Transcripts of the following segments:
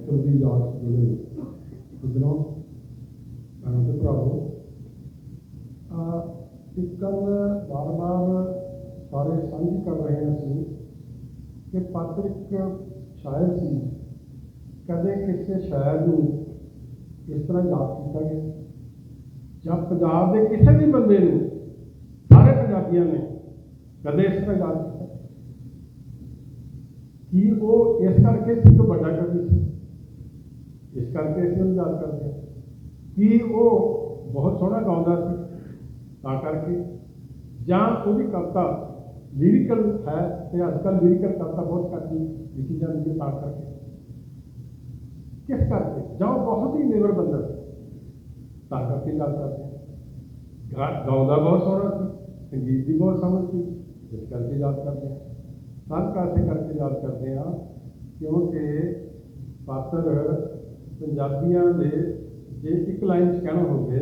ਪਾਤਰ ਦੀ ਯਾਦ ਜੁੜੇ ਗੁਜਰੋਂ ਭੈਣਾਂ ਤੇ ਭਰਾਵੋ ਆ ਇੱਕ ਗੱਲ ਬਾਰ-ਬਾਰ ਸਾਰੇ ਸਾਂਝੀ ਕਰ ਰਹੇ ਹਾਂ ਅਸੀਂ ਕਿ ਪਾਤਰ ਇੱਕ ਸ਼ਾਇਰ ਸੀ ਕਦੇ ਕਿਸੇ ਸ਼ਾਇਰ ਨੂੰ ਇਸ ਤਰ੍ਹਾਂ ਯਾਦ ਕੀਤਾ ਗਿਆ ਜਾਂ ਪੰਜਾਬ ਦੇ ਕਿਸੇ ਵੀ ਬੰਦੇ ਨੂੰ ਸਾਰੇ ਪੰਜਾਬੀਆਂ ਨੇ ਕਦੇ ਇਸ ਤਰ੍ਹਾਂ ਯਾਦ ਕੀਤਾ ਕਿ ਉਹ ਇਸ ਕਰਕੇ ਸੀ ਕਿ ਵੱਡਾ ਕਵੀ ਸੀ ਇਸ ਕਰਕੇ ਅਸੀਂ ਉਹਨੂੰ ਯਾਦ ਕਰਦੇ ਹਾਂ ਕਿ ਉਹ ਬਹੁਤ ਸੋਹਣਾ ਗਾਉਂਦਾ ਸੀ ਤਾਂ ਕਰਕੇ ਜਾਂ ਉਹਦੀ ਕਵਿਤਾ ਲਿਰਿਕਲ ਹੈ ਤੇ ਅੱਜ ਕੱਲ੍ਹ ਲਿਰਿਕਲ ਕਵਿਤਾ ਬਹੁਤ ਘੱਟ ਲਿਖੀ ਜਾਂਦੀ ਹੈ ਤਾਂ ਕਰਕੇ ਕਿਸ ਕਰਕੇ ਜਾਂ ਉਹ ਬਹੁਤ ਹੀ ਨਿਵਰ ਬੰਦਾ ਸੀ ਤਾਂ ਕਰਕੇ ਯਾਦ ਕਰਦੇ ਹਾਂ ਗਾ- ਗਾਉਂਦਾ ਬਹੁਤ ਸੋਹਣਾ ਸੀ ਸੰਗੀਤ ਦੀ ਬਹੁਤ ਸਮਝ ਸੀ ਇਸ ਕਰਕੇ ਯਾਦ ਕਰਦੇ ਹਾਂ ਸਭ ਕਾਸੇ ਕਰਕੇ ਯਾਦ ਕਰਦੇ ਹਾਂ ਕਿਉਂਕਿ ਪਾਤਰ ਪੰਜਾਬੀਆਂ ਦੇ ਜੇ ਇੱਕ ਲਾਈਨ 'ਚ ਕਹਿਣਾ ਹੋਵੇ,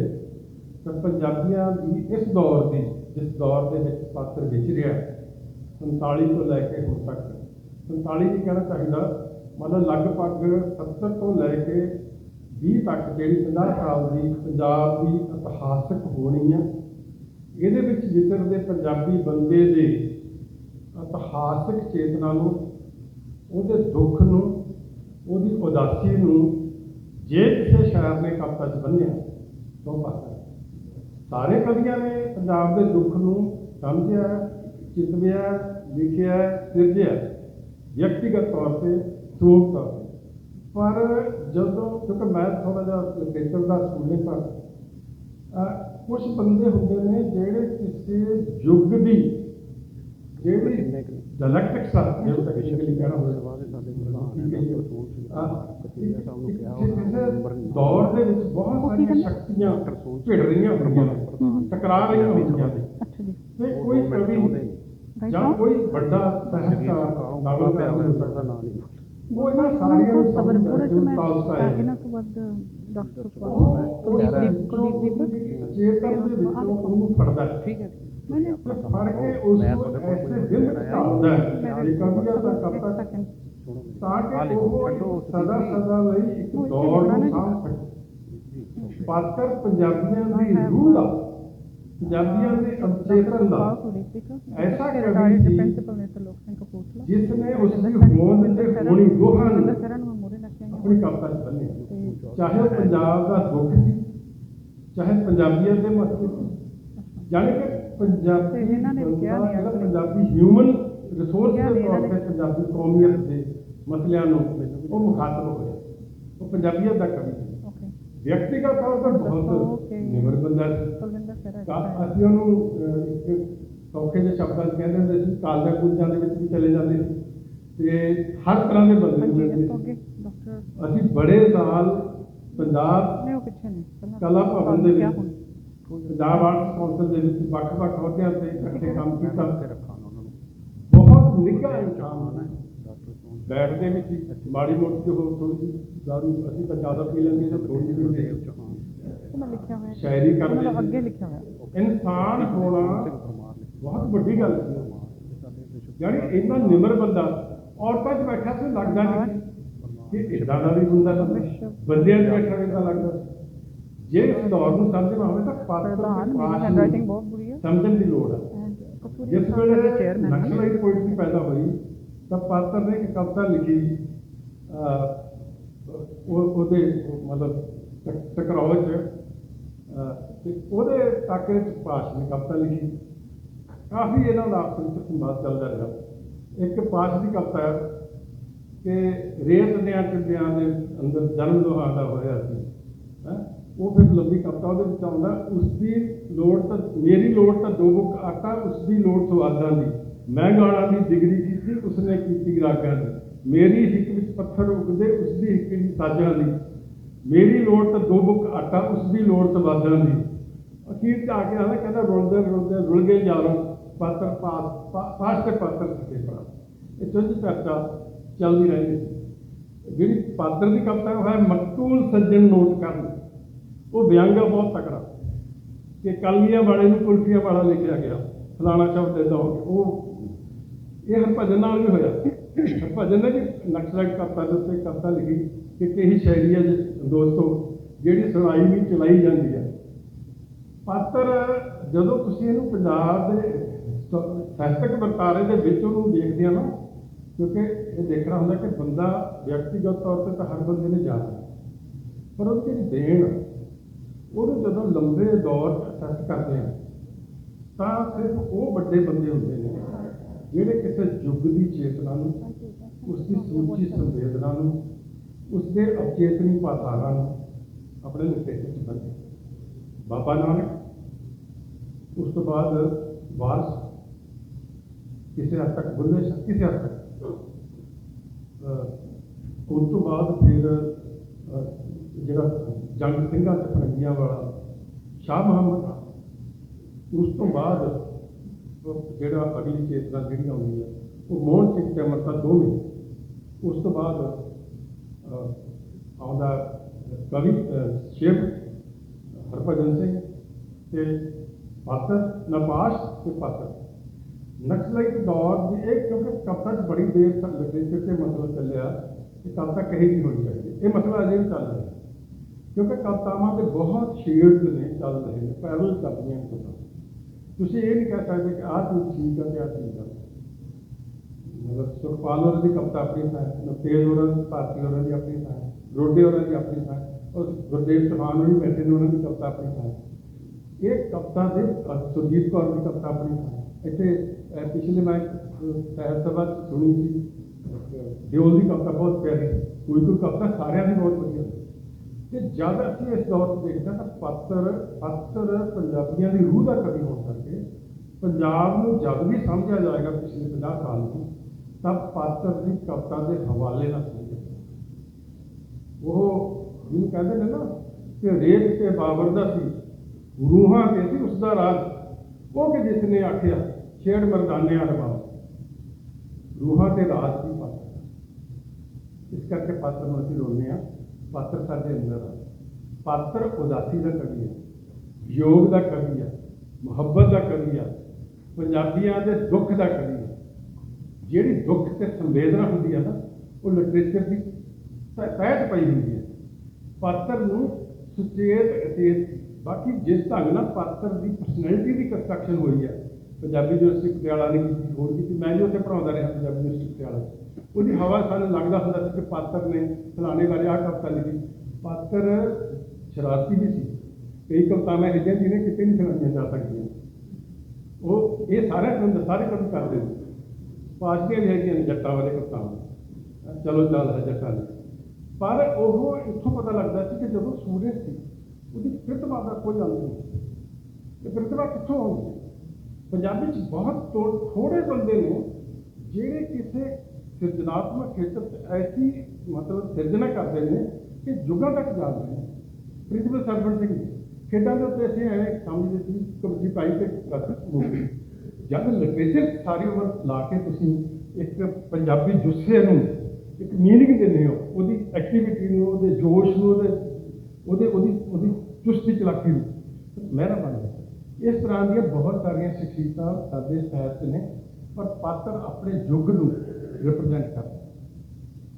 ਤਾਂ ਪੰਜਾਬੀਆਂ ਦੀ ਇਸ ਦੌਰ ਦੀ, ਜਿਸ ਦੌਰ ਦੇ ਵਿੱਚ ਪਾਤਰ ਵਿਚਰਿਆ 47 ਤੋਂ ਲੈ ਕੇ ਹੁਣ ਤੱਕ 47 ਨਹੀਂ ਕਹਿਣਾ ਚਾਹੀਦਾ ਮਤਲਬ ਲਗਭਗ 70 ਤੋਂ ਲੈ ਕੇ 20 ਤੱਕ ਜਿਹੜੀ 50 ਸਾਲ ਦੀ ਪੰਜਾਬ ਦੀ ਇਤਿਹਾਸਕ ਹੋਣੀ ਆ, ਇਹਦੇ ਵਿੱਚ ਵਿਚਰਦੇ ਪੰਜਾਬੀ ਬੰਦੇ ਦੇ ਇਤਿਹਾਸਕ ਚੇਤਨਾ ਨੂੰ, ਉਹਦੇ ਦੁੱਖ ਨੂੰ, ਉਹਦੀ ਉਦਾਸੀ ਨੂੰ ਜੇ ਕਿਸੇ ਸ਼ਾਇਰ ਨੇ ਕਵਿਤਾ 'ਚ ਬੰਨਿਆ ਤਾਂ ਪਾਤਰ ਸਾਰੇ ਕਵੀਆਂ ਨੇ ਪੰਜਾਬ ਦੇ ਦੁੱਖ ਨੂੰ ਸਮਝਿਆ ਚਿਤਵਿਆ ਲਿਖਿਆ ਸਿਰਜਿਆ। ਵਿਅਕਤੀਗਤ ਤੌਰ ਤੇ ਸੂਖ ਤੌਰ ਤੇ। ਪਰ ਜਦੋਂ ਕਿਉਂਕਿ ਮੈਂ ਥੋੜਾ ਜਿਹਾ ਲਿਟਰੇਚਰ ਦਾ ਸਟੂਡੈਂਟ ਹਾਂ ਕੁਝ ਬੰਦੇ ਹੁੰਦੇ ਨੇ ਜਿਹੜੇ ਕਿਸੇ ਯੁੱਗ ਦੀ ਜਿਹੜੀ ਡਾਇਲੈਕਟਿਕਸ ਆ ਜਿਹੜਾ ਟੈਕਨੀਕਲੀ ਕਹਿਣਾ ਹੋਵੇ ਇੰਜੀਨੀਅਰ ਸਾਹਿਬ ਨੂੰ ਕਿਹਾ ਉਹਨਾਂ ਮੈਂਬਰ ਦੌੜ ਦੇ ਵਿੱਚ ਬਹੁਤ ਸਾਰੀਆਂ ਸ਼ਕਤੀਆਂ ਭਿੜ ਰਹੀਆਂ ਹੁੰਦੀਆਂ ਨੇ, ਟਕਰਾ ਰਹੀਆਂ ਹੁੰਦੀਆਂ ਨੇ ਅੱਛਾ ਜੀ। ਤੇ ਕੋਈ ਕਵੀ ਜਾਂ ਕੋਈ ਵੱਡਾ ਸਾਹਿਤਕਾਰ ਦਾਵਾ ਪਿਆ ਹੋ ਸਕਦਾ ਨਾ ਨਹੀਂ। ਉਹ ਇਹਨਾਂ ਸਾਰੀਆਂ ਨੂੰ ਸਬਰ ਪੂਰਾ ਚ ਮੈਂ ਇਹਨਾਂ ਤੋਂ ਬਾਅਦ ਡਾਕਟਰ ਕੁਲਦੀਪ ਦੀ ਕੁਲਦੀਪ ਦੀ ਚੇਤਨ ਦੇ ਵਿੱਚੋਂ ਉਹਨੂੰ ਫੜਦਾ ਹੈ। ਠੀਕ ਹੈ ਮੈਨੇ ਫੜ ਕੇ ਉਸ ਨੂੰ ਐਸੇ ਦਿਲ ਵਿੱਚ ਢਾਲਦਾ ਹੈ। ਇਹ ਕਵੀਆਂ ਦਾ ਕਵਤਾ ਸੈਕਿੰਡ ਤਾਂ ਕਿ ਉਹ ਸਦਾ ਸਦਾ ਲਈ ਇੱਕ ਦੌਰ ਨੂੰ ਸਾਂਭ ਸਕੇ। ਪਾਤਰ ਪੰਜਾਬੀਆਂ ਦੀ ਰੂਹ ਦਾ ਪੰਜਾਬੀਆਂ ਦੇ ਅਵਚੇਤਨ ਦਾ। ਐਸਾ ਕਵੀ ਸੀ ਪ੍ਰਿੰਸੀਪਲ ਨੇ ਲੋਕ ਸਿੰਘ ਕਪੂਰਥਲਾ। ਜਿਸ ਨੇ ਉਸ ਦੀ ਹੋਂਦ ਤੇ ਹੋਣੀ ਦੋਹਾਂ ਨੂੰ ਸ਼ਰਨ ਨੂੰ ਮੋਰੇ ਰੱਖਿਆ ਆਪਣੀ ਕਵਿਤਾ 'ਚ ਬੰਨਿਆ ਚਾਹੇ ਉਹ ਪੰਜਾਬ ਦਾ ਦੁੱਖ ਸੀ ਚਾਹੇ ਪੰਜਾਬੀਆਂ ਦੇ ਮਸਲੇ ਸੀ। ਯਾਨੀ ਕਿ ਪੰਜਾਬੀ ਇਹਨਾਂ ਨੇ ਕਿਹਾ ਨਹੀਂ ਪੰਜਾਬੀ ਹਿਊਮਨ ਰਿਸੋਰਸ ਦੇ ਤੌਰ ਤੇ। ਪੰਜਾਬੀ ਕੌਮੀਅਤ ਦੇ ਮਸਲਿਆਂ ਨੂੰ ਉਹ ਮੁਖਾਤਬ ਹੋਇਆ ਉਹ ਪੰਜਾਬੀਅਤ ਦਾ ਕਵੀ ਸੀ ਓਕੇ। ਵਿਅਕਤੀਗਤ ਤੌਰ ਤੇ ਬਹੁਤ. ਨਿਮਰ ਬੰਦਾ ਅਸੀਂ ਉਹਨੂੰ ਸੌਖੇ ਜਿਹੇ ਸ਼ਬਦਾਂ 'ਚ ਕਹਿੰਦੇ ਹੁੰਦੇ ਸੀ ਕਾਲਜਾਂ ਕੁਲਜਾਂ ਦੇ ਵਿੱਚ ਵੀ ਚਲੇ ਜਾਂਦੇ ਸੀ। ਤੇ ਹਰ ਤਰ੍ਹਾਂ ਦੇ ਬੰਦੇ ਡਾਕਟਰ। ਅਸੀਂ ਬੜੇ ਸਾਲ ਪੰਜਾਬ ਕਲਾ ਭਵਨ ਦੇ ਵਿੱਚ? ਪੰਜਾਬ ਆਰਟ ਕੌਂਸਲ ਦੇ ਵਿੱਚ ਵੱਖ-ਵੱਖ ਅਹੁਦਿਆਂ ਤੇ ਇਕੱਠੇ ਕੰਮ ਕੀਤਾ। ਰੱਖਾਂ ਉਹਨਾਂ ਨੂੰ। ਬਹੁਤ ਨਿੱਘਾ ਇਨਸਾਨ ਹੈ। ਬੈਠਦੇ ਵਿੱਚ ਹੀ ਮਾੜੀ ਮੋਟੀ ਤੇ ਹੋਰ ਥੋੜੀ ਜਿਹੀ ਦਾਰੂ ਅਸੀਂ ਤਾਂ ਜ਼ਿਆਦਾ ਪੀ ਲੈਂਦੇ ਸੀ ਥੋੜੀ ਜਿਹੀ ਪੀਂਦੇ ਸੀ। ਉਹ ਮੈਂ ਲਿਖਿਆ ਹੋਇਆ ਸ਼ਾਇਰੀ ਕਰਦੇ ਸੀ। ਅੱਗੇ ਲਿਖਿਆ ਹੋਇਆ। ਇਨਸਾਨ ਹੋਣਾ ਬਹੁਤ ਵੱਡੀ ਗੱਲ ਸੀ ਵਿਸ਼ਵ ਯਾਨੀ ਇੰਨਾ ਨਿਮਰ ਬੰਦਾ ਔਰਤਾਂ 'ਚ ਬੈਠਾ ਸੀ ਲੱਗਦਾ ਨਹੀਂ ਕਿ ਇਦਾਂ ਦਾ ਵੀ ਹੁੰਦਾ ਸੀ ਬੰਦਿਆਂ 'ਚ ਬੈਠਾ ਰਹਿੰਦਾ ਲੱਗਦਾ। ਸੀ। ਜੇ ਇਸ ਦੌਰ ਨੂੰ ਸਮਝਣਾ ਹੋਵੇ ਤਾਂ ਦੇ ਪਾਸ ਹੈਂਡਰਾਈਟਿੰਗ ਬਹੁਤ ਬੁਰੀ ਹੈ। ਸਮਝਣ ਦੀ ਲੋੜ ਹੈ। ਜਿਸ ਵੇਲੇ ਨਕਸਲਾਈਟ ਪੋਇਟਰੀ ਪੈਦਾ ਹੋਈ ਤਾਂ ਪਾਤਰ ਨੇ ਇੱਕ ਕਵਿਤਾ ਲਿਖੀ ਉਹ ਉਹਦੇ ਮਤਲਬ ਟਕ- ਟਕਰਾਓ ਚ ਅਹ, ਤੇ ਉਹਦੇ ਟਾਕਰੇ ਚ ਪਾਸ਼ ਨੇ ਕਵਿਤਾ ਲਿਖੀ। ਕਾਫੀ ਇਹਨਾਂ ਦਾ ਆਪਸ ਵਿੱਚ ਸੰਵਾਦ ਚੱਲਦਾ ਰਿਹਾ। ਇੱਕ ਪਾਸ਼ ਦੀ ਕਵਿਤਾ ਹੈ ਕਿ ਰੇਤ ਦਿਆਂ ਟਿੱਡਿਆਂ ਦੇ ਅੰਦਰ ਜਨਮ ਦੁਹਾਦਾ ਹੋਇਆ ਸੀ ਹੈ? ਉਹ ਫਿਰ ਲੰਬੀ ਕਵਿਤਾ ਉਹਦੇ ਵਿੱਚ ਆਉਂਦਾ ਉਸ ਦੀ ਲੋੜ ਤਾਂ ਮੇਰੀ ਲੋੜ ਤਾਂ ਦੋ ਬੁੱਕ ਆਟਾ ਉਸ ਦੀ ਲੋੜ ਸਵਾਦਾਂ ਦੀ ਮੈਂ ਗਾਣਾ ਦੀ ਡਿਗਰੀ ਕੀਤੀ ਉਸਨੇ ਕੀਤੀ ਰਾਗਾਂ ਦੀ। ਮੇਰੀ ਹਿੱਕ ਵਿੱਚ ਪੱਥਰ ਉਗਦੇ ਉਸਦੀ ਹਿੱਕ ਦੀ ਸਾਜਾਂ ਦੀ। ਮੇਰੀ ਲੋੜ ਤਾਂ ਦੋ ਬੁੱਕ ਆਟਾ, ਉਸਦੀ ਲੋੜ ਤਾਂ ਸਵਾਦਾਂ ਦੀ। ਅਖੀਰ ਚ ਆ ਕੇ ਆਂਦਾ ਕਹਿੰਦਾ ਰੁਲਦੇ ਰੁਲਦੇ ਰੁਲ ਗਏ ਯਾਰੋ, ਪਾਤਰ ਪਾਸ ਪਾਸ ਤੇ ਪਾਤਰ ਸਕੇ ਭਰਾ। ਇਹ ਚੁੱਝ ਚਰਚਾ ਚੱਲਦੀ ਰਹਿੰਦੀ ਸੀ। ਜਿਹੜੀ ਪਾਤਰ ਦੀ ਕਵਿਤਾ ਉਹ ਹੈ, ਮਕਤੂਲ ਸੱਜਣ ਨੋਟ ਕਰਨ। ਉਹ ਵਿਅੰਗਾ ਬਹੁਤ ਤਕੜਾ। ਕਿ ਕਲਮੀਆਂ ਵਾਲੇ ਨੂੰ ਕੁਲਫੀਆਂ ਵਾਲਾ ਲਿਖਿਆ ਗਿਆ। ਫਲਾਣਾ ਸ਼ਬਦ ਇਦਾਂ ਹੋ ਗਿਆ। ਉਹ ਇਹ ਹਰਭਜਨ ਨਾਲ ਵੀ ਹੋਇਆ। ਹਰਭਜਨ ਨੇ ਵੀ ਨਕਸਲਾਈਟ ਕਵਿਤਾ ਦੇ ਉੱਤੇ ਕਵਿਤਾ ਲਿਖੀ। ਕਿ ਕਹੀ ਸ਼ਾਇਰੀ ਹੈ ਜੀ ਦੋਸਤੋ ਜਿਹੜੀ ਸੁਣਾਈ ਵੀ ਚਲਾਈ ਜਾਂਦੀ ਹੈ ਪਾਤਰ ਜਦੋਂ ਤੁਸੀਂ ਇਹਨੂੰ ਪੰਜਾਬ ਦੇ ਸ- ਸਾਹਿਤਕ ਵਰਤਾਰੇ ਦੇ ਵਿੱਚ ਉਹਨੂੰ ਦੇਖਦੇ ਆ ਨਾ ਕਿਉਂਕਿ ਇਹ ਦੇਖਣਾ ਹੁੰਦਾ ਕਿ ਬੰਦਾ ਵਿਅਕਤੀਗਤ ਤੌਰ ਤੇ ਤਾਂ ਹਰ ਬੰਦੇ ਨੇ ਜਾਣਾ ਪਰ ਉਹਦੀ ਜਿਹੜੀ ਦੇਣ ਆ, ਉਹਨੂੰ ਜਦੋਂ ਲੰਬੇ ਦੌਰ ਅਸੈਸ ਕਰਦੇ ਆ ਤਾਂ ਸਿਰਫ ਉਹ ਵੱਡੇ ਬੰਦੇ ਹੁੰਦੇ ਨੇ। ਜਿਹੜੇ ਕਿਸੇ ਯੁੱਗ ਦੀ ਚੇਤਨਾ ਨੂੰ ਉਸ ਦੀ ਸੂਚੀ ਸੰਵੇਦਨਾ ਨੂੰ ਉਸ ਦੇ ਅਚੇਤਨੀ ਪਾਤਾਰਾਂ ਨੂੰ ਆਪਣੇ ਲਪੇਟੇ ਵਿੱਚ ਬੰਨ੍ਹਦੇ ਬਾਬਾ ਨਾਨਕ, ਉਸ ਤੋਂ ਬਾਅਦ ਵਾਰਸ, ਕਿਸੇ ਹੱਦ ਤੱਕ ਬੁੱਲੇ ਸ਼ਾਹ ਕਿਸੇ ਹੱਦ ਤੱਕ। ਉਸ ਤੋਂ ਬਾਅਦ ਫਿਰ ਜਿਹੜਾ ਜੰਗ ਸਿੰਘਾਂ ਤੇ ਫਰੰਗੀਆਂ ਵਾਲਾ ਸ਼ਾਹ ਮੁਹੰਮਦ, ਉਸ ਤੋਂ ਬਾਅਦ ਜਿਹੜਾ ਅਗਲੀ ਚੇਤਨਾ ਜਿਹੜੀ ਆਉਂਦੀ ਹੈ ਉਹ ਮੋਹਨ ਸਿੰਘ ਤੇ ਅਮਰਤਾ ਦੋਵੇਂ। ਉਸ ਤੋਂ ਬਾਅਦ ਆਉਂਦਾ ਕਵੀ ਸ਼ਿਵ, ਹਰਭਜਨ ਸਿੰਘ ਤੇ ਪਾਤਰ ਨਪਾਸ਼ ਤੇ ਪਾਤਰ ਨਕਸਲਾਈਟ ਦੌਰ ਦੀ ਇਹ ਕਿਉਂਕਿ ਕਵਿਤਾ 'ਚ ਬੜੀ ਦੇਰ ਤੱਕ ਲਿਟਰੇਚਰ ਤੇ ਮਸਲਾ ਚੱਲਿਆ ਕਿ ਕਵਿਤਾ ਕਹੀ ਨਹੀਂ ਹੋਣੀ ਚਾਹੀਦੀ। ਇਹ ਮਸਲਾ ਅਜੇ ਵੀ ਚੱਲ ਰਿਹਾ। ਕਿਉਂਕਿ ਕਵਿਤਾਵਾਂ ਦੇ ਬਹੁਤ ਸ਼ੇਡਸ ਨੇ, ਚੱਲ ਰਹੇ ਨੇ ਪੈਰਲ ਚੱਲਦੀਆਂ ਨੇ ਤੁਸੀਂ ਇਹ ਨਹੀਂ ਕਹਿ ਸਕਦੇ ਕਿ ਆਹ ਚੀਜ਼ ਠੀਕ ਹੈ ਤੇ ਆਹ ਚੀਜ਼ ਗਲਤ ਹੈ ਮਤਲਬ ਸੁਖਪਾਲ ਹੋਰਾਂ ਦੀ ਕਵਿਤਾ ਆਪਣੀ ਥਾਂ ਹੈ ਨਵਤੇਜ ਹੋਰਾਂ ਦੀ ਭਾਰਤੀ ਹੋਰਾਂ ਦੀ ਆਪਣੀ ਥਾਂ ਹੈ ਰੋਡੇ ਹੋਰਾਂ ਦੀ ਆਪਣੀ ਥਾਂ ਹੈ ਔਰ ਗੁਰਦੇਵ ਚੌਹਾਨ ਹੋਰੀ ਬੈਠੇ ਨੇ ਉਹਨਾਂ ਦੀ ਕਵਿਤਾ ਆਪਣੀ ਥਾਂ ਹੈ ਇਹ ਕਵਿਤਾ ਦੇ ਅਹ ਸੁਰਜੀਤ ਕੌਰ ਦੀ ਕਵਿਤਾ ਆਪਣੀ ਥਾਂ ਹੈ ਇੱਥੇ ਅਹ ਪਿਛਲੇ ਮੈਂ ਅਹ ਸਾਹਿਤ ਸਭਾ 'ਚ ਸੁਣੀ ਸੀ ਅਹ ਦਿਓਲ ਦੀ ਕਵਿਤਾ ਬਹੁਤ ਪਿਆਰੀ ਸੀ। ਕੋਈ ਕੋਈ ਕਵਿਤਾ ਸਾਰਿਆਂ ਦੀ ਬਹੁਤ ਵਧੀਆ ਸੀ ਤੇ ਜਦ ਅਸੀਂ ਇਸ ਦੌਰ 'ਚ ਦੇਖਦੇ ਹਾਂ ਤਾਂ ਪਾਤਰ ਪਾਤਰ ਪੰਜਾਬੀਆਂ ਦੀ ਰੂਹ ਦਾ ਕਵੀ ਹੋਣ ਕਰਕੇ ਪੰਜਾਬ ਨੂੰ ਜਦ ਵੀ ਸਮਝਿਆ ਜਾਏਗਾ ਪਿਛਲੇ 50 ਸਾਲ ਤੋਂ ਤਾਂ ਪਾਤਰ ਦੀ ਕਵਿਤਾ ਦੇ ਹਵਾਲੇ ਨਾਲ ਸਮਝਿਆ ਜਾਏਗਾ। ਉਹ ਜਿਹਨੂੰ ਕਹਿੰਦੇ ਨੇ ਨਾ ਕਿ ਰੇਤ ਤੇ ਬਾਬਰ ਦਾ ਸੀ, ਰੂਹਾਂ ਤੇ ਸੀ ਉਸ ਦਾ ਰਾਜ। ਉਹ ਕਿ ਜਿਸ ਨੇ ਆਖਿਆ, ਛੇੜ ਮਰਦਾਨਿਆਂ ਰਵਾ ਰੂਹਾਂ ਤੇ ਰਾਜ ਦੀ ਪਾਤਰ ਇਸ ਕਰਕੇ ਪਾਤਰ ਨੂੰ ਅਸੀਂ ਰੋਲਦੇ ਹਾਂ, ਪਾਤਰ ਸਾਡੇ ਅੰਦਰ ਆ। ਪਾਤਰ ਉਦਾਸੀ ਦਾ ਕਵੀ ਹੈ, ਯੋਗ ਦਾ ਕਵੀ ਹੈ, ਮੁਹੱਬਤ ਦਾ ਕਵੀ ਹੈ। ਪੰਜਾਬੀਆਂ ਦੇ ਦੁੱਖ ਦਾ ਕਵੀ ਹੈ। ਜਿਹੜੀ ਦੁੱਖ ਤੇ ਸੰਵੇਦਨਾ ਹੁੰਦੀ ਹੈ ਨਾ, ਉਹ ਲਿਟਰੇਚਰ ਦੀ ਤਹਿ 'ਚ ਪਈ ਹੁੰਦੀ ਹੈ। ਪਾਤਰ ਨੂੰ ਸੁਚੇਤ ਅਚੇਤ ਬਾਕੀ ਜਿਸ ਢੰਗ ਨਾਲ ਪਾਤਰ ਦੀ ਪਰਸਨੈਲਿਟੀ ਦੀ ਕੰਸਟਰਕਸ਼ਨ ਹੋਈ ਹੈ, ਪੰਜਾਬੀ ਯੂਨੀਵਰਸਿਟੀ ਪਟਿਆਲਾ ਨੇ ਕੀਤੀ ਹੋਰ ਕੀਤੀ, ਮੈਂ ਵੀ ਉੱਥੇ ਪੜਾਉਂਦਾ ਰਿਹਾ ਪੰਜਾਬੀ ਯੂਨੀਵਰਸਿਟੀ ਪਟਿਆਲਾ 'ਚ। ਉਹਦੀ ਹਵਾ ਸਾਨੂੰ ਲੱਗਦਾ ਹੁੰਦਾ ਸੀ ਕਿ ਪਾਤਰ ਨੇ ਫਲਾਣੇ ਵਾਲੇ ਆਹ ਕਵਿਤਾ ਲਿਖੀ। ਪਾਤਰ ਸ਼ਰਾਰਤੀ ਵੀ ਸੀ। ਕਈ ਕਵਿਤਾਵਾਂ ਇਹੋ ਜਿਹਨੇ ਕਿਤੇ ਨਹੀਂ ਸੁਣਾਈਆਂ ਜਾ ਸਕਦੀਆਂ। ਉਹ ਇਹ ਸਾਰੇ ਕੰਮ ਸਾਰੇ ਕੰਮ ਕਰਦੇ ਨੇ ਪਾਸਟੀਆਂ ਵੀ ਹੈਗੀਆਂ ਨੇ ਜੱਟਾਂ ਵਾਲੇ ਕਵਿਤਾਵਾਂ ਚਲੋ ਚੱਲ ਹੈ ਜੱਟਾਂ ਦੀ ਪਰ ਉਹ ਇੱਥੋਂ ਪਤਾ ਲੱਗਦਾ ਸੀ ਕਿ ਜਦੋਂ ਸੂਰਜ ਸੀ ਉਹਦੀ ਪ੍ਰਤਿਭਾ ਦਾ ਕੋਈ ਅੰਤ ਨਹੀਂ ਇਹ ਪ੍ਰਤਿਭਾ ਕਿੱਥੋਂ ਆਉਂਦੀ ਹੈ ਪੰਜਾਬੀ 'ਚ ਬਹੁਤ ਥੋ- ਥੋੜੇ ਬੰਦੇ ਨੇ ਜਿਹੜੇ ਕਿਸੇ ਸਿਰਜਣਾਤਮਕ ਖੇਤਰ 'ਚ ਐਸੀ ਮਤਲਬ ਸਿਰਜਣਾ ਕਰਦੇ ਨੇ ਕਿ ਯੁੱਗਾਂ ਤੱਕ ਜਾਂਦੇ ਨੇ ਪ੍ਰਿੰਸੀਪਲ ਸਰਵਣ ਸਿੰਘ ਜੀ, ਖੇਡਾਂ ਦੇ ਉੱਤੇ ਅਸੀਂ ਐਵੇਂ ਸਮਝਦੇ ਸੀ, ਕਬੱਡੀ ਪਾਈ ਤੇ ਬਸ ਮੁੱਕੀ ਜਦ ਲਿਟਰੇਚਰ ਸਾਰੀ ਉਮਰ ਲਾ ਕੇ ਤੁਸੀਂ ਇੱਕ ਪੰਜਾਬੀ ਜੁੱਸੇ ਨੂੰ ਇੱਕ ਮੀਨਿੰਗ ਦਿੰਦੇ ਹੋ, ਉਹਦੀ ਐਕਟੀਵਿਟੀ ਨੂੰ, ਉਹਦੇ ਜੋਸ਼ ਨੂੰ, ਉਹਦੇ ਉਹਦੇ, ਉਹਦੀ ਉਹਦੀ ਚੁਸਤੀ ਚਲਾਕੀ ਨੂੰ ਮਹਿਰਾ ਬਣ ਗਿਆ ਇਸ ਤਰ੍ਹਾਂ ਦੀਆਂ ਬਹੁਤ ਸਾਰੀਆਂ ਸ਼ਖਸੀਅਤਾਂ ਸਾਡੇ ਸਾਹਿਤ 'ਚ ਨੇ, ਪਰ ਪਾਤਰ ਆਪਣੇ ਯੁੱਗ ਨੂੰ ਰਿਪਰੈਜ਼ੈਂਟ ਕਰਦਾ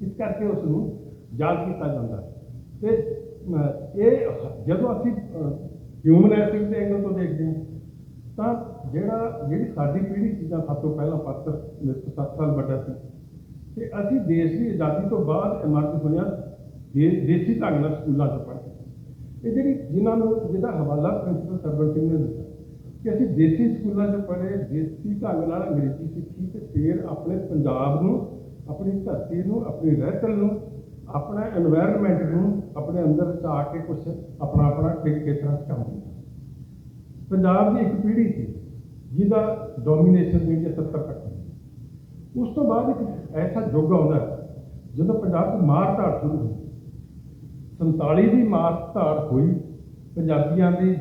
ਇਸ ਕਰਕੇ ਉਸ ਨੂੰ ਯਾਦ ਕੀਤਾ ਜਾਂਦਾ। ਹੈ। ਤੇ ਇਹ ਜਦੋਂ ਅਸੀਂ ਹਿਊਮਨ ਦੇ ਐਂਗਲ ਤੋਂ ਦੇਖਦੇ ਹਾਂ, ਤਾਂ ਜਿਹੜਾ, ਜਿਹੜੀ ਸਾਡੀ ਪੀੜ੍ਹੀ ਸੀ ਜਾਂ ਸਭ ਤੋਂ ਪਹਿਲਾਂ ਪਾਤਰ ਮੇਰੇ ਤੋਂ 7 ਸਾਲ ਵੱਡਾ ਸੀ। ਤੇ ਅਸੀਂ ਦੇਸ਼ ਦੀ ਆਜ਼ਾਦੀ ਤੋਂ ਬਾਅਦ ਇਮਰਤ ਹੋਇਆ, ਦੇ- ਦੇਸੀ ਢੰਗ ਨਾਲ ਸਕੂਲਾਂ 'ਚ ਪੜ੍ਹੇ ਇਹ ਜਿਹੜੀ ਜਿਨ੍ਹਾਂ ਨੂੰ, ਜਿਹਦਾ ਹਵਾਲਾ ਪ੍ਰਿੰਸੀਪਲ ਸਰਵਨ ਸਿੰਘ ਨੇ ਦਿੱਤਾ, ਕਿ ਅਸੀਂ ਦੇਸੀ ਸਕੂਲਾਂ 'ਚ ਪੜ੍ਹੇ, ਦੇਸੀ ਢੰਗ ਨਾਲ ਅੰਗਰੇਜ਼ੀ ਸਿੱਖੀ ਤੇ ਫਿਰ ਆਪਣੇ ਪੰਜਾਬ ਨੂੰ, ਆਪਣੀ ਧਰਤੀ ਨੂੰ, ਆਪਣੀ ਰਹਿਤਲ ਨੂੰ ਆਪਣਾ এনवायरमेंट ਨੂੰ ਆਪਣੇ ਅੰਦਰ ਢਾ ਕੇ ਕੁਝ ਆਪਣਾ ਆਪਣਾ ਖੇਤਰਾਂ ਚਾਹੁੰਦੇ ਪੰਜਾਬ ਦੀ ਇੱਕ ਪੀੜ੍ਹੀ ਸੀ, ਜਿਹਦਾ ਡੋਮੀਨੇਸ਼ਨ ਜਿਹੜੀ 70% ਉਸ ਤੋਂ ਬਾਅਦ ਇੱਕ ਐਸਾ ਯੁੱਗ ਆਉਂਦਾ ਜਦੋਂ ਪੰਜਾਬ 'ਚ ਮਾਰ ਧਾੜ ਸ਼ੁਰੂ ਹੋਈ। 47 ਦੀ ਮਾਰ ਧਾੜ ਹੋਈ, ਪੰਜਾਬੀਆਂ ਦੀ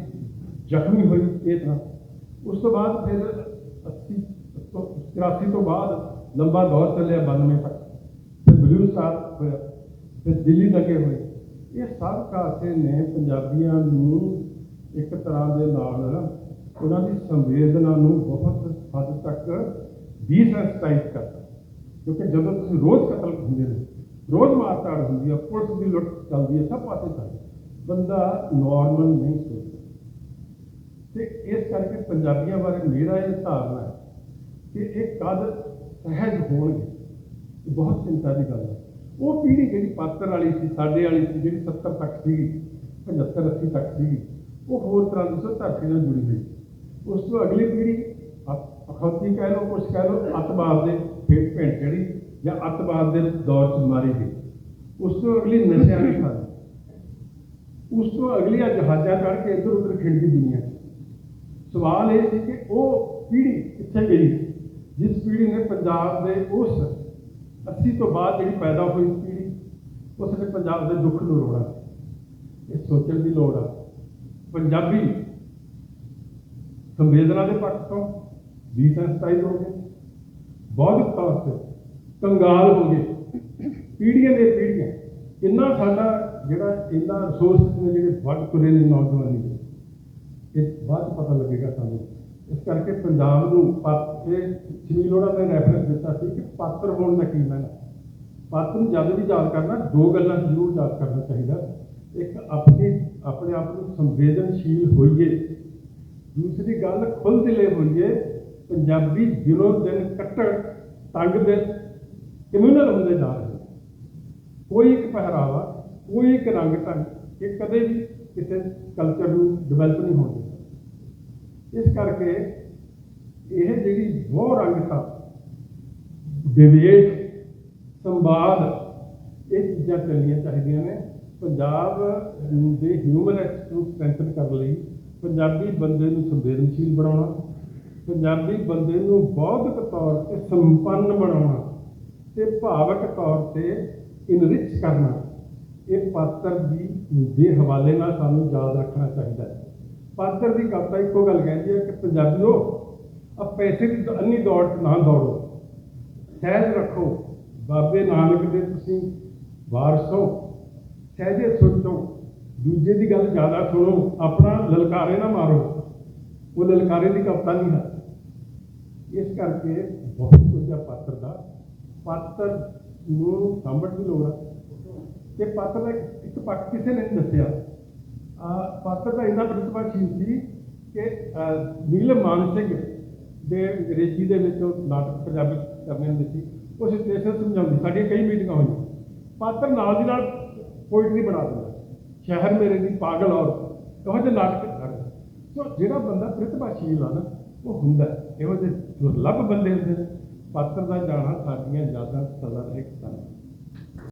ਜ਼ਖਮੀ ਹੋਈ ਇਹ ਥਾਂ ਉਸ ਤੋਂ ਬਾਅਦ ਫਿਰ 80 83 ਤੋਂ ਬਾਅਦ ਲੰਬਾ ਦੌਰ ਚੱਲਿਆ 92 ਤੱਕ। ਫਿਰ ਬਲੂ ਸਟਾਰ ਹੋਇਆ। ਫਿਰ ਦਿੱਲੀ ਲੱਗੇ ਹੋਏ। ਇਹ ਸਭ ਕਾਸੇ ਨੇ ਪੰਜਾਬੀਆਂ ਨੂੰ ਇੱਕ ਤਰ੍ਹਾਂ ਦੇ ਨਾਲ ਉਹਨਾਂ ਦੀ ਸੰਵੇਦਨਾ ਨੂੰ ਬਹੁਤ ਹੱਦ ਤੱਕ ਡੀਸੈਂਸਿਟਾਈਜ਼ ਕਰਤਾ। ਕਿਉਂਕਿ ਜਦੋਂ ਤੁਸੀਂ ਰੋਜ਼ ਕਤਲ ਹੁੰਦੇ ਨੇ ਰੋਜ਼ ਮਾਰਤਾੜ ਹੁੰਦੀ ਹੈ ਪੁਲਿਸ ਦੀ ਲੁੱਟ ਚੱਲਦੀ ਹੈ ਸਭ ਪਾਸੇ ਚੱਲਦੀ ਬੰਦਾ ਨਾਰਮਲ ਨਹੀਂ ਸੋਚਦਾ। ਤੇ ਇਸ ਕਰਕੇ ਪੰਜਾਬੀਆਂ ਬਾਰੇ ਮੇਰਾ ਇਹ ਧਾਰਨਾ ਹੈ ਕਿ ਇਹ ਕਦ ਸਹਿਜ ਹੋਣਗੇ। ਇਹ ਬਹੁਤ ਚਿੰਤਾ ਦੀ ਗੱਲ ਹੈ। ਉਹ ਪੀੜ੍ਹੀ ਜਿਹੜੀ ਪਾਤਰ ਵਾਲੀ ਸੀ, ਸਾਡੇ ਵਾਲੀ ਸੀ, ਜਿਹੜੀ 70 ਤੱਕ ਸੀਗੀ 75 80 ਤੱਕ ਸੀਗੀ, ਉਹ ਹੋਰ ਤਰ੍ਹਾਂ ਦੀ ਸੋ ਧਰਤੀ ਨਾਲ ਜੁੜੀ ਹੋਈ। ਉਸ ਤੋਂ ਅਗਲੀ ਪੀੜ੍ਹੀ ਅ- ਅਖੌਤੀ ਕਹਿ ਲਓ, ਕੁਛ ਕਹਿ ਲਓ, ਅੱਤਵਾਦ ਦੇ ਫੇਟ ਭੇਂਟ ਚੜੀ ਜਾਂ ਅੱਤਵਾਦ ਦੇ ਦੌਰ ਚ ਮਾਰੀ ਗਈ। ਉਸ ਤੋਂ ਅਗਲੀ ਨਸ਼ਿਆਂ ਦੀ ਖਾਦੀ ਉਸ ਤੋਂ ਅਗਲੀਆਂ ਜਹਾਜ਼ਾਂ ਚੜ੍ਹ ਕੇ ਇੱਧਰ ਉੱਧਰ ਖਿੰਡਦੀ ਦੁਨੀਆ 'ਚ। ਸਵਾਲ ਇਹ ਸੀ ਕਿ ਉਹ ਪੀੜ੍ਹੀ ਕਿੱਥੇ ਗਈ? ਜਿਸ ਪੀੜ੍ਹੀ ਨੇ ਪੰਜਾਬ ਦੇ ਉਸ 80 ਤੋਂ ਬਾਅਦ ਜਿਹੜੀ ਪੈਦਾ ਹੋਈ ਪੀੜ੍ਹੀ ਉਸ ਨੇ ਪੰਜਾਬ ਦੇ ਦੁੱਖ ਨੂੰ ਰੋੜਾ ਇਹ ਸੋਚਣ ਦੀ ਲੋੜ ਆ। ਪੰਜਾਬੀ ਸੰਵੇਦਨਾ ਦੇ ਪੱਖ ਤੋਂ ਡੀਸੈਂਸਿਟਾਈਜ਼ ਹੋ ਗਏ। ਬੌਧਿਕ ਤੌਰ ਤੇ ਕੰਗਾਲ ਹੋ ਗਏ। ਪੀੜ੍ਹੀਆਂ ਦੇ ਪੀੜ੍ਹੀਆਂ, ਇੰਨਾ ਸਾਡਾ ਜਿਹੜਾ ਇੰਨਾ ਰਿਸੋਰਸ ਨੇ ਜਿਹੜੇ ਵੱਧ ਤੁਰੇ ਨੇ ਨੌਜਵਾਨੀ ਦੇ ਇਹ ਬਾਅਦ 'ਚ ਪਤਾ ਲੱਗੇਗਾ ਸਾਨੂੰ ਇਸ ਕਰਕੇ ਪੰਜਾਬ ਨੂੰ ਪਾਤਰ ਸ਼੍ਰੀ ਲੋੜਾ ਨੇ ਰੈਫਰੈਂਸ ਦਿੱਤਾ ਸੀ ਕਿ ਪਾਤਰ ਹੋਣ ਦਾ ਕੀ ਮੈਨਾਂ ਪਾਤਰ ਨੂੰ ਜਦ ਵੀ ਯਾਦ ਕਰਨਾ, ਦੋ ਗੱਲਾਂ ਜ਼ਰੂਰ ਯਾਦ ਕਰਨਾ ਚਾਹੀਦਾ। ਇੱਕ, ਆਪਣੇ ਆਪਣੇ ਆਪ ਨੂੰ ਸੰਵੇਦਨਸ਼ੀਲ ਹੋਈਏ। ਦੂਸਰੀ ਗੱਲ, ਖੁੱਲ੍ਹ ਦਿਲੇ ਹੋਈਏ। ਪੰਜਾਬੀ ਦਿਨੋਂ ਦਿਨ ਕੱਟੜ, ਤੰਗ ਦੇ, ਕਮਿਊਨਲ ਹੁੰਦੇ ਜਾ ਰਹੇ ਕੋਈ ਇੱਕ ਪਹਿਰਾਵਾ, ਕੋਈ ਇੱਕ ਰੰਗ ਢੰਗ ਇਹ ਕਦੇ ਵੀ ਕਿਸੇ ਕਲਚਰ ਨੂੰ ਡਿਵੈਲਪ ਨਹੀਂ ਹੋਣ ਇਸ ਕਰਕੇ ਇਹ ਜਿਹੜੀ ਬਹੁ ਰੰਗਤਾ ਡਿਬੇਟ ਸੰਵਾਦ, ਇਹ ਚੀਜ਼ਾਂ ਚੱਲਣੀਆਂ ਚਾਹੀਦੀਆਂ ਨੇ। ਪੰਜਾਬ ਦੇ ਹਿਊਮਨ ਐਕਸ ਨੂੰ ਸਟਰੈਂਥਨ ਕਰਨ ਲਈ ਪੰਜਾਬੀ ਬੰਦੇ ਨੂੰ ਸੰਵੇਦਨਸ਼ੀਲ ਬਣਾਉਣਾ, ਪੰਜਾਬੀ ਬੰਦੇ ਨੂੰ ਬੌਧਿਕ ਤੌਰ ਤੇ ਸੰਪੰਨ ਬਣਾਉਣਾ ਤੇ ਭਾਵਕ ਤੌਰ ਤੇ ਇਨਰਿਚ ਕਰਨਾ, ਇਹ ਪਾਤਰ ਜੀ ਦੇ ਹਵਾਲੇ ਨਾਲ ਸਾਨੂੰ ਯਾਦ ਰੱਖਣਾ ਚਾਹੀਦਾ ਹੈ। ਪਾਤਰ ਦੀ ਕਵਿਤਾ ਇੱਕੋ ਗੱਲ ਕਹਿੰਦੀ ਹੈ ਕਿ ਪੰਜਾਬੀਓ ਆ ਪੈਸੇ ਦੀ ਅੰਨੀ ਦੌੜ ਨਾ ਦੌੜੋ। ਸਹਿਜ ਰੱਖੋ। ਬਾਬੇ ਨਾਨਕ ਦੇ ਤੁਸੀਂ ਵਾਰਸੋ ਸਹਿਜੇ ਸੋਚੋ। ਦੂਜੇ ਦੀ ਗੱਲ ਜ਼ਿਆਦਾ ਸੁਣੋ। ਆਪਣਾ ਲਲਕਾਰੇ ਨਾ ਮਾਰੋ। ਉਹ ਲਲਕਾਰੇ ਦੀ ਕਵਿਤਾ ਨਹੀਂ ਹੈ। ਇਸ ਕਰਕੇ ਬਹੁਤ ਕੁਝ ਹੈ ਪਾਤਰ ਦਾ। ਪਾਤਰ ਨੂੰ ਸਾਂਭਣ ਦੀ ਲੋੜ ਹੈ। ਤੇ ਪਾਤਰ ਦਾ ਇੱਕ- ਪੱਖ ਕਿਸੇ ਨੇ ਨਹੀਂ ਦੱਸਿਆ। ਪਾਤਰ ਦਾ ਇੰਨਾ ਪ੍ਰਤਿਭਾਸ਼ੀਲ ਸੀ ਕਿ ਨੀਲਮ ਮਾਨ ਸਿੰਘ ਦੇ ਅੰਗਰੇਜ਼ੀ ਦੇ ਵਿੱਚ ਉਹ ਨਾਟਕ ਪੰਜਾਬੀ ਕਰਨੇ ਹੁੰਦੇ ਸੀ ਉਹ ਸਿਚੁਏਸ਼ਨ ਸਮਝਾਉਂਦੀ ਸਾਡੀਆਂ ਕਈ ਮੀਟਿੰਗਾਂ ਹੋਈਆਂ। ਪਾਤਰ ਨਾਲ ਦੀ ਨਾਲ ਪੋਇਟਰੀ ਬਣਾ ਦਿੰਦਾ। ਸ਼ਹਿਰ ਮੇਰੇ ਦੀ ਪਾਗਲ ਔਰਤ, ਇਹੋ ਜਿਹੇ ਨਾਟਕ ਕਰਦਾ। ਸੋ ਜਿਹੜਾ ਬੰਦਾ ਪ੍ਰਤਿਭਾਸ਼ੀਲ ਆ ਨਾ, ਉਹ ਹੁੰਦਾ ਇਹੋ ਜਿਹੇ ਦੁਰਲੱਭ ਬੰਦੇ ਹੁੰਦੇ ਨੇ। ਪਾਤਰ ਦਾ ਜਾਣਾ ਸਾਡੀਆਂ ਯਾਦਾਂ 'ਚ ਸਦਾ ਰਹੇ